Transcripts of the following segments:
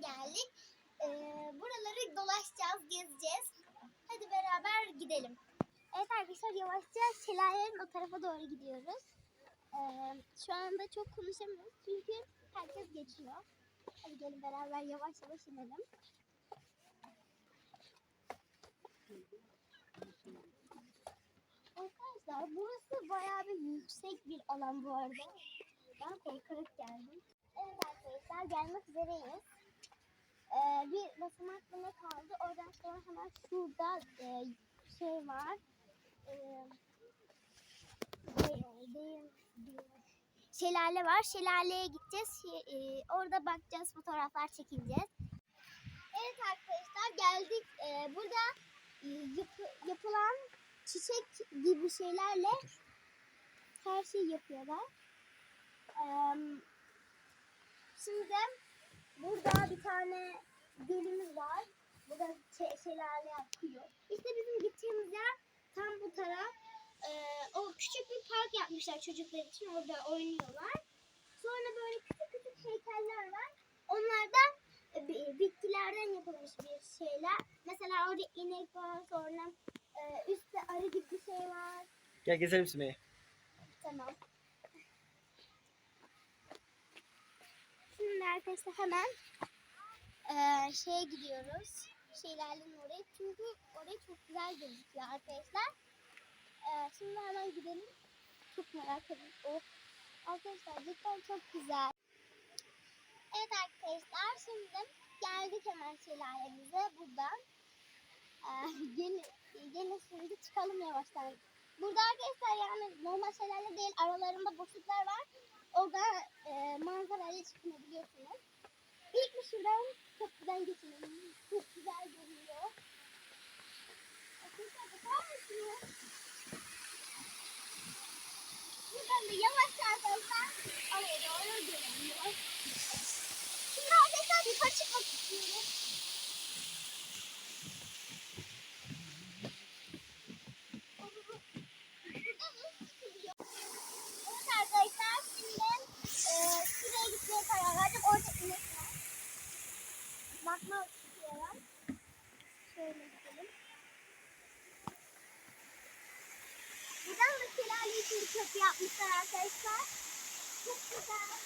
geldik. Ee, buraları dolaşacağız, gezeceğiz. Hadi beraber gidelim. Evet arkadaşlar yavaşça şelalenin o tarafa doğru gidiyoruz. Ee, şu anda çok konuşamıyoruz çünkü herkes geçiyor. Hadi gelin beraber yavaş yavaş inelim. Arkadaşlar burası bayağı bir yüksek bir alan bu arada. Ben korkarak geldim. Evet arkadaşlar gelmek üzereyiz. Ee, bir basamak bile kaldı. Oradan sonra hemen şurada e, şey var. De- şelale var. Şelaleye gideceğiz. E, orada bakacağız, fotoğraflar çekileceğiz. Evet arkadaşlar geldik. Ee, burada e, yapı- yapılan çiçek gibi şeylerle her şeyi yapıyorlar. Ee, şimdi burada bir tane gölümüz var. Burada şe- şelale akıyor. İşte bizim gideceğimiz yer tam bu taraf. Ee, o küçük bir park yapmışlar çocuklar için. Orada oynuyorlar. Sonra böyle küçük küçük heykeller var. Onlar da e, bi- bitkilerden yapılmış bir şeyler. Mesela orada inek var. Sonra e, üstte arı gibi bir şey var. Gel gezelim Sümeyye. Tamam. Şimdi arkadaşlar hemen eee şeye gidiyoruz. Şeylerden oraya. Çünkü oraya çok güzel gözüküyor arkadaşlar. Eee şimdi hemen gidelim. Çok merak ediyorum. Oh. Arkadaşlar cidden çok güzel. Evet arkadaşlar şimdi geldik hemen şelalemize buradan. Eee gelin, gelin şimdi çıkalım yavaştan. Burada arkadaşlar yani normal şelale değil aralarında boşluklar var. Orada e, manzarayla çıkabiliyorsunuz. İlk bir şuradan köprüden geçelim. Çok güzel görünüyor. Arkadaşlar bakar mısınız? Buradan da yavaşça arkadaşlar oraya doğru görünüyor. Şimdi arkadaşlar yukarı çıkmak istiyoruz. Evet arkadaşlar şimdi e, şuraya gitmeye karar verdim. Orada inek var. Bakmak istiyorum. Şöyle gidelim. Buradan da şelale için bir köprü yapmışlar arkadaşlar. Çok güzel.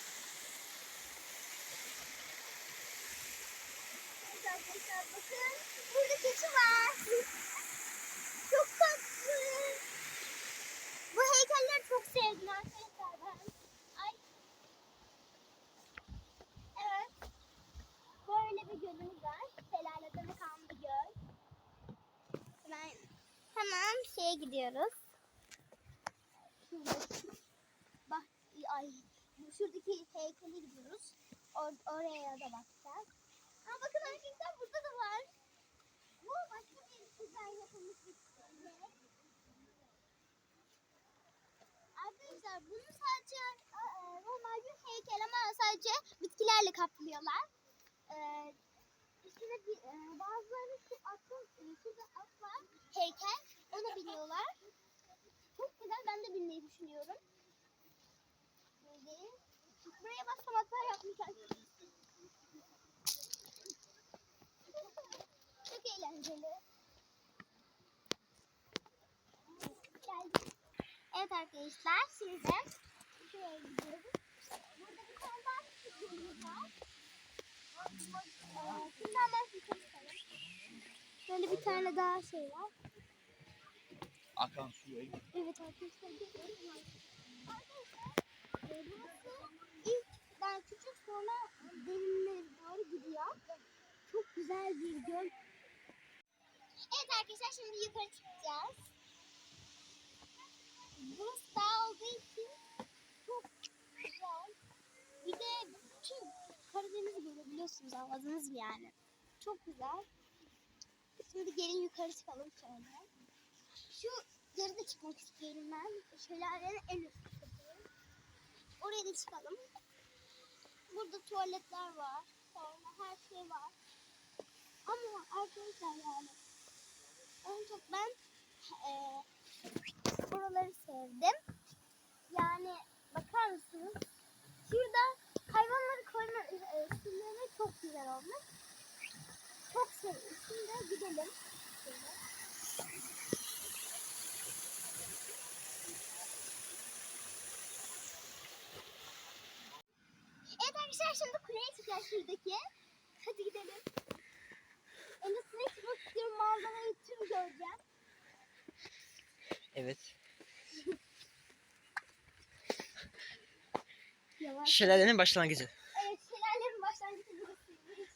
Evet arkadaşlar bakın. Burada keçi var. Çok tatlı. Bu heykelleri çok sevdim arkadaşlar ben. Ay. Evet. Böyle bir gölümüz var. Şelaleden akan bir göl. Hemen, hemen şeye gidiyoruz. Şuradaki, bak, ay, şuradaki heykele gidiyoruz. Or, oraya da bakacağız. Aa, bakın arkadaşlar burada da var. Bu başka bir güzel yapılmış bir şey. Arkadaşlar bunu sadece e, normal bir heykel ama sadece bitkilerle kaplıyorlar. E, üstüne bir, e, bazıları şu atın, e, şurada at var heykel onu biliyorlar. Çok güzel ben de bilmeyi düşünüyorum. Buraya basamaklar yapmışlar. Çok eğlenceli. Geldik. Evet arkadaşlar şimdi şuraya gidiyoruz. Burada bir tane daha küçük var. Çıkalım. Böyle bir tane daha şey var. Akan suya Evet. Arkadaşlar burası ilk ben küçük sonra derinlere doğru gidiyor. Çok güzel bir göl. Evet arkadaşlar şimdi yukarı çıkacağız. Burası dağ olduğu için çok güzel. Bir de bütün Karadeniz'i görebiliyorsunuz anladınız mı yani? Çok güzel. Şimdi gelin yukarı çıkalım şöyle. Şu yere de çıkmak istiyorum ben. Şelalenin en üst kısmı. Oraya da çıkalım. Burada tuvaletler var. Sonra her şey var. Ama arkadaşlar yani en çok ben eee buraları sevdim. Yani bakar mısınız? Şurada hayvanları koyma e, e, sürüleri çok güzel olmuş. Arkadaşlar şimdi kuleye çıkacağız şuradaki. Hadi gidelim. Endüstriye çıkmak istiyorum. Manzarayı tüm göreceğim. Evet. Yavaş. Şelalenin başlangıcı. Evet şelalenin başlangıcı burasıymış.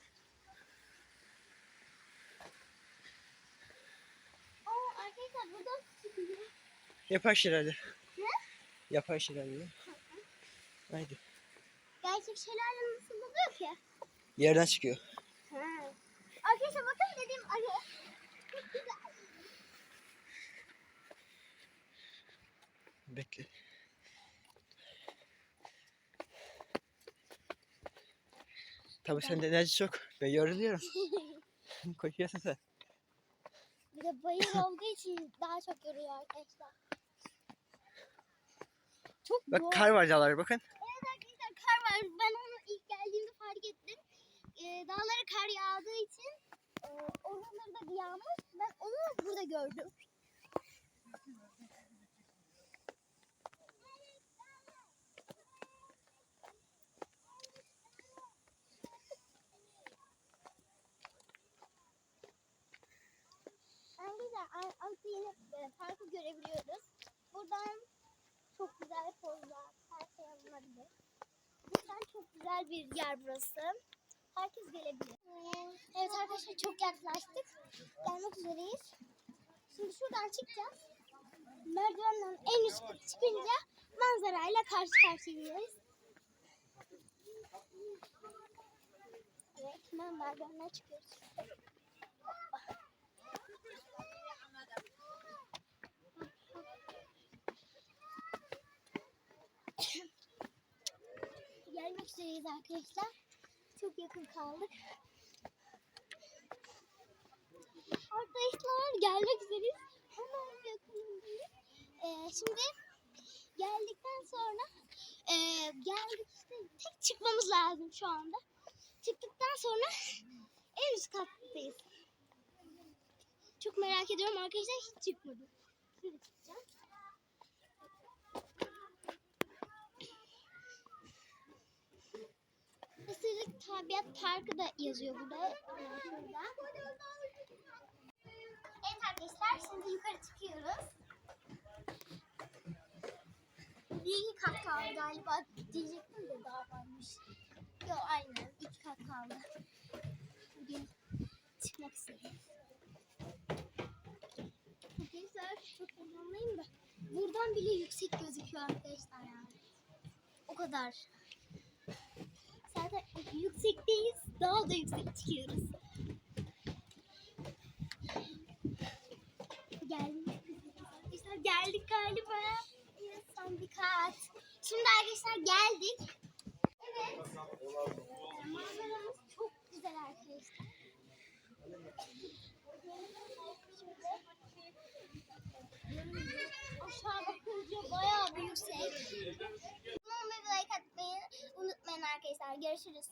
Aa arkadaşlar burada çıkıyor. Yapay şelale. Ne? Yapay şelale. Haydi. Gerçek şelale nasıl oluyor ki? Yerden çıkıyor. Ha. Arkadaşlar bakın dediğim arı. Bekle. Tabii sende enerji çok. Ben yoruluyorum. Koşuyorsun sen. Bir de bayır olduğu için daha çok yoruyor arkadaşlar. Çok Bak doğal. kar var dağlara bakın. Kar var. Ben onu ilk geldiğimde fark ettim. Ee, dağlara kar yağdığı için e, oraları da yağmış. Ben onu burada gördüm. Arkadaşlar a- artık yine e, parkı görebiliyoruz. Buradan çok güzel pozlar, her şey alınabilir. Cidden çok güzel bir yer burası. Herkes gelebilir. Evet arkadaşlar çok yaklaştık. Gelmek üzereyiz. Şimdi şuradan çıkacağız. Merdivenden en üst kata çıkınca manzarayla karşı karşıyayız. Evet, hemen merdivenden çıkıyoruz. Gelmek üzereyiz arkadaşlar. Çok yakın kaldık. Arkadaşlar gelmek üzereyiz. Hemen yakınındayız. Ee, şimdi geldikten sonra e, geldik işte tek çıkmamız lazım şu anda. Çıktıktan sonra en üst kattayız. Çok merak ediyorum arkadaşlar hiç çıkmadım. Tabiat Parkı da yazıyor burada. Şurada. Evet arkadaşlar şimdi yukarı çıkıyoruz. Bir iki kat kaldı galiba diyecektim de daha varmış. Yok aynen iki kat kaldı. Bugün çıkmak istedim. Arkadaşlar çok heyecanlıyım da buradan bile yüksek gözüküyor arkadaşlar yani. O kadar. Yüksekteyiz. Daha da yüksek çıkıyoruz. Geldik. Arkadaşlar geldik galiba. Son bir kat. Şimdi arkadaşlar geldik. Evet. Manzaramız çok güzel arkadaşlar. Aşağı bakınca bayağı bir yüksek arkadaşlar. Görüşürüz.